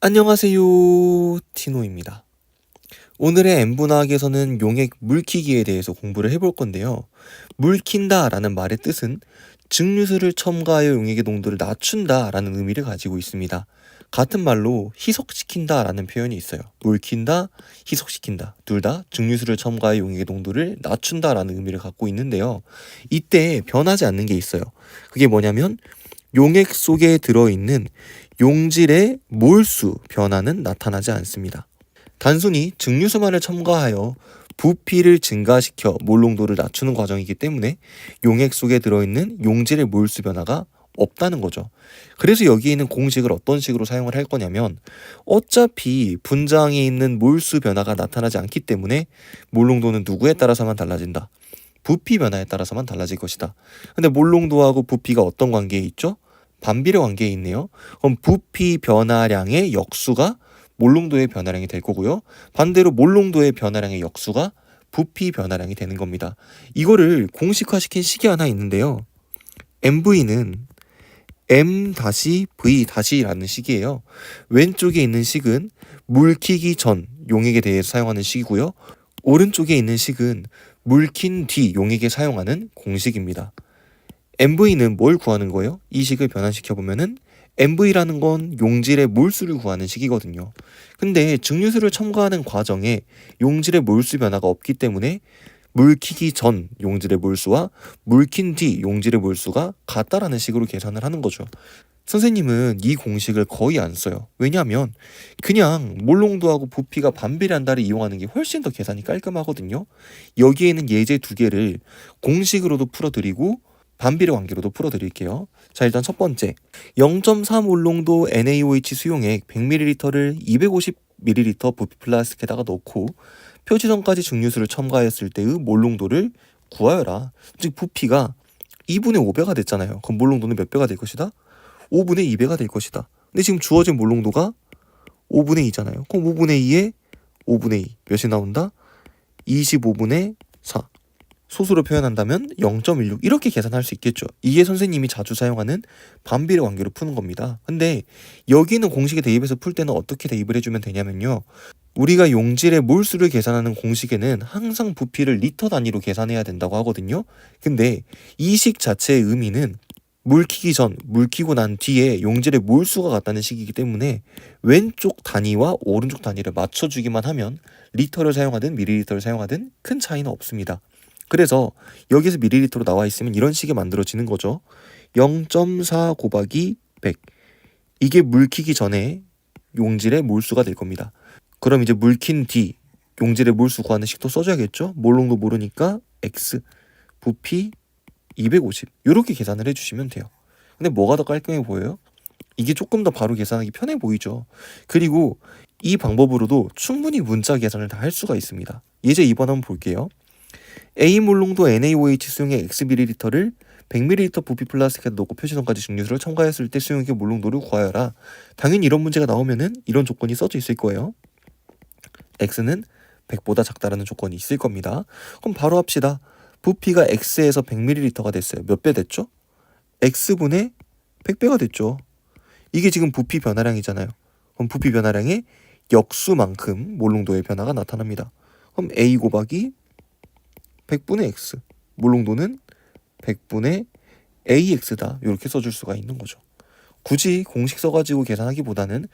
안녕하세요. 티노입니다. 오늘의 N분화학에서는 용액 물키기에 대해서 공부를 해볼 건데요. 물킨다 라는 말의 뜻은 증류수를 첨가하여 용액의 농도를 낮춘다 라는 의미를 가지고 있습니다. 같은 말로 희석시킨다 라는 표현이 있어요. 물킨다, 희석시킨다. 둘 다 증류수를 첨가하여 용액의 농도를 낮춘다 라는 의미를 갖고 있는데요. 이때 변하지 않는 게 있어요. 그게 뭐냐면 용액 속에 들어있는 용질의 몰수 변화는 나타나지 않습니다. 단순히 증류수만을 첨가하여 부피를 증가시켜 몰농도를 낮추는 과정이기 때문에 용액 속에 들어있는 용질의 몰수 변화가 없다는 거죠. 그래서 여기에 있는 공식을 어떤 식으로 사용을 할 거냐면 어차피 분장에 있는 몰수 변화가 나타나지 않기 때문에 몰농도는 누구에 따라서만 달라진다. 부피 변화에 따라서만 달라질 것이다. 근데 몰농도하고 부피가 어떤 관계에 있죠? 반비례 관계에 있네요. 그럼 부피 변화량의 역수가 몰롱도의 변화량이 될 거고요. 반대로 몰롱도의 변화량의 역수가 부피 변화량이 되는 겁니다. 이거를 공식화시킨 식이 하나 있는데요. MV는 M-V-라는 식이에요. 왼쪽에 있는 식은 물키기 전 용액에 대해서 사용하는 식이고요. 오른쪽에 있는 식은 물킨 뒤 용액에 사용하는 공식입니다. MV는 뭘 구하는 거예요? 이 식을 변환시켜 보면은 MV라는 건 용질의 몰수를 구하는 식이거든요. 근데 증류수를 첨가하는 과정에 용질의 몰수 변화가 없기 때문에 물키기 전 용질의 몰수와 물킨 뒤 용질의 몰수가 같다라는 식으로 계산을 하는 거죠. 선생님은 이 공식을 거의 안 써요. 왜냐하면 그냥 몰농도하고 부피가 반비례한다를 이용하는 게 훨씬 더 계산이 깔끔하거든요. 여기에는 예제 두 개를 공식으로도 풀어드리고 반비례 관계로도 풀어드릴게요. 자 일단 첫 번째 0.3 올롱도 NaOH 수용액 100ml를 250ml 부피 플라스틱에다가 넣고 표지선까지 증류수를 첨가했을 때의 몰롱도를 구하여라. 즉 부피가 2분의 5배가 됐잖아요. 그럼 몰롱도는 몇 배가 될 것이다? 5분의 2배가 될 것이다. 근데 지금 주어진 몰롱도가 5분의 2잖아요. 그럼 5분의 2에 5분의 2 몇이 나온다? 25분의 4. 소수로 표현한다면 0.16 이렇게 계산할 수 있겠죠. 이게 선생님이 자주 사용하는 반비례 관계로 푸는 겁니다. 근데 여기는 공식에 대입해서 풀 때는 어떻게 대입을 해주면 되냐면요. 우리가 용질의 몰수를 계산하는 공식에는 항상 부피를 리터 단위로 계산해야 된다고 하거든요. 근데 이 식 자체의 의미는 물 키기 전, 물 키고 난 뒤에 용질의 몰수가 같다는 식이기 때문에 왼쪽 단위와 오른쪽 단위를 맞춰주기만 하면 리터를 사용하든 미리리터를 사용하든 큰 차이는 없습니다. 그래서 여기서 미리리터로 나와 있으면 이런 식이 만들어지는 거죠. 0.4 곱하기 100. 이게 물키기 전에 용질의 몰수가 될 겁니다. 그럼 이제 물킨 뒤 용질의 몰수 구하는 식도 써줘야겠죠? 몰롱도 모르니까 x 부피 250 이렇게 계산을 해주시면 돼요. 근데 뭐가 더 깔끔해 보여요? 이게 조금 더 바로 계산하기 편해 보이죠. 그리고 이 방법으로도 충분히 문자 계산을 다 할 수가 있습니다. 예제 2번 한번 볼게요. A 몰롱도 NaOH 수용액 Xml를 100ml 부피 플라스틱에 넣고 표시선까지 증류수를 첨가했을 때 수용액의 몰롱도를 구하여라. 당연히 이런 문제가 나오면은 이런 조건이 써져 있을 거예요. X는 100보다 작다라는 조건이 있을 겁니다. 그럼 바로 합시다. 부피가 X에서 100ml가 됐어요. 몇 배 됐죠? X분의 100배가 됐죠. 이게 지금 부피 변화량이잖아요. 그럼 부피 변화량의 역수만큼 몰롱도의 변화가 나타납니다. 그럼 A 곱하기 100분의 x 몰롱도는 100분의 ax다 이렇게 써줄 수가 있는 거죠. 굳이 공식 써가지고 계산하기보다는